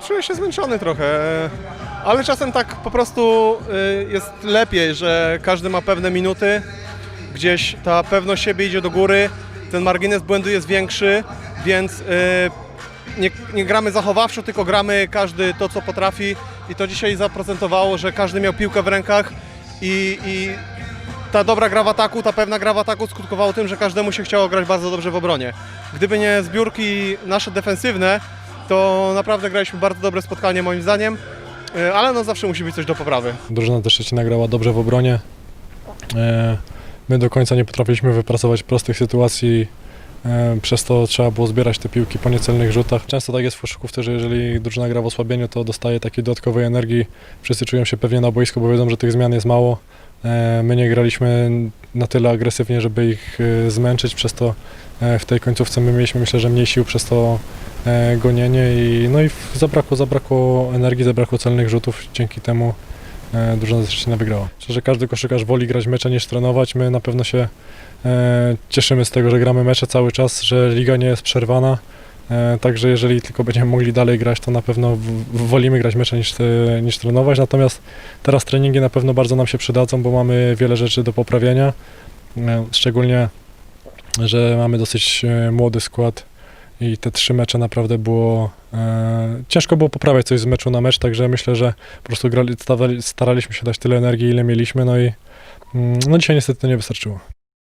czuję się zmęczony trochę, ale czasem tak po prostu y, jest lepiej, że każdy ma pewne minuty, gdzieś ta pewność siebie idzie do góry, ten margines błędu jest większy, więc y, nie, nie gramy zachowawczo, tylko gramy każdy to, co potrafi i to dzisiaj zaprezentowało, że każdy miał piłkę w rękach i, i ta dobra gra w ataku, ta pewna gra w ataku skutkowało tym, że każdemu się chciało grać bardzo dobrze w obronie. Gdyby nie zbiórki nasze defensywne, to naprawdę graliśmy bardzo dobre spotkanie moim zdaniem, y, ale no zawsze musi być coś do poprawy. Drużyna też Szczecina grała dobrze w obronie. E, My do końca nie potrafiliśmy wypracować prostych sytuacji, e, przez to trzeba było zbierać te piłki po niecelnych rzutach. Często tak jest w koszykówce, że jeżeli drużyna gra w osłabieniu, to dostaje takiej dodatkowej energii. Wszyscy czują się pewnie na boisku, bo wiedzą, że tych zmian jest mało. E, My nie graliśmy na tyle agresywnie, żeby ich e, zmęczyć, przez to e, w tej końcówce my mieliśmy myślę, że mniej sił przez to e, gonienie i no i zabrakło, zabrakło energii, zabrakło celnych rzutów, dzięki temu e, drużyna wygrała. Myślę, że każdy koszykarz woli grać mecze niż trenować. My na pewno się cieszymy z tego, że gramy mecze cały czas, że liga nie jest przerwana. E, Także jeżeli tylko będziemy mogli dalej grać, to na pewno wolimy grać mecze niż, e, niż trenować. Natomiast teraz treningi na pewno bardzo nam się przydadzą, bo mamy wiele rzeczy do poprawienia. E, Szczególnie, że mamy dosyć młody skład i te trzy mecze naprawdę było. E, ciężko było poprawiać coś z meczu na mecz, także myślę, że po prostu grali, starali- staraliśmy się dać tyle energii, ile mieliśmy, no i mm, no dzisiaj niestety to nie wystarczyło.